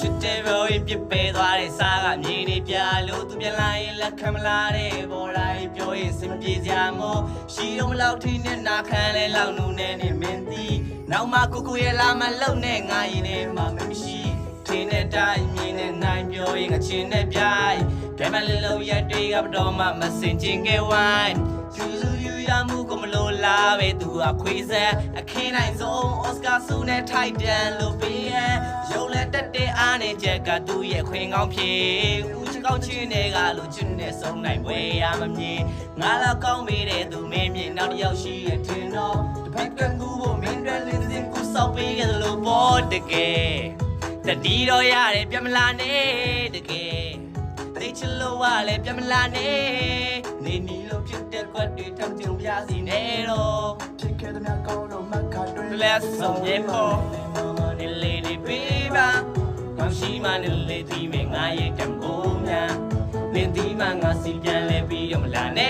ချစ်တဲ့ဘောရင်ပြစ်ပေသွားတဲ့စားကမြင်နေပြလို့သူပြန်လာရင်လက်ခံမလာတဲ့ဘောတိုင်းပြောရင်စင်ပြေစရာမို့ရှိတော့မလောက်ထိနဲ့နာခံလဲလောက်နူနဲ့နေမင်းတီနောက်မှကိုကိုရဲ့လာမလုံနဲ့ငါရင်နဲ့မှမရှိထင်းတဲ့တိုင်းမြင်တဲ့နိုင်ပြောရင်ငချင်းနဲ့ပြိုင်ကဲမလေးလုံးရက်တွေကဘတော်မှမစင်ကျင်ခဲ့ဝိုင်းကျူလူယူ ရမှုကိုမလို့လားပဲသူကခွေးဆက်အခင်းနိုင်ဆုံးအော်စကာဆုနဲ့ထိုက်တန်လို့ပေးရဲ့ရုပ်လက်တက်တဲ့အားနဲ့ချက်ကသူ့ရဲ့ခွင်ကောင်းဖြေဦးချကောင်းချင်းတွေကလို့ချွန်းနဲ့ဆုံးနိုင်ပွဲရမမြင်ငါလောက်ကောင်းပေးတဲ့သူမင်းမြင်နောက်တစ်ယောက်ရှိရဲ့ထင်တော့တပိတ်ကကူဖို့မင်းတွေလင်းစင်ကူဆောက်ပေးကြလို့ပေါ်တကယ်တတိတော့ရတယ်ပြမလာနဲ့တကယ်သိချင်လို့ကလည်းပြမလာနဲ့ နေနီလို့ဖြစ်တဲ့ကွက်တွေထမ်းကြုံပြစီနေတော့ဖြစ်ခဲ့တဲ့မြတ်ကောင်းလို့မခါတွင်လက်ဆုံးရဲ့ပေါ်နေလေနေပေးပါကောင်းရှိမှနေလေဒီမဲ့ငါရဲ့တံပိုးများနေဒီမှငါစီပြန်လဲပြီးတော့မလာနဲ့ကွာ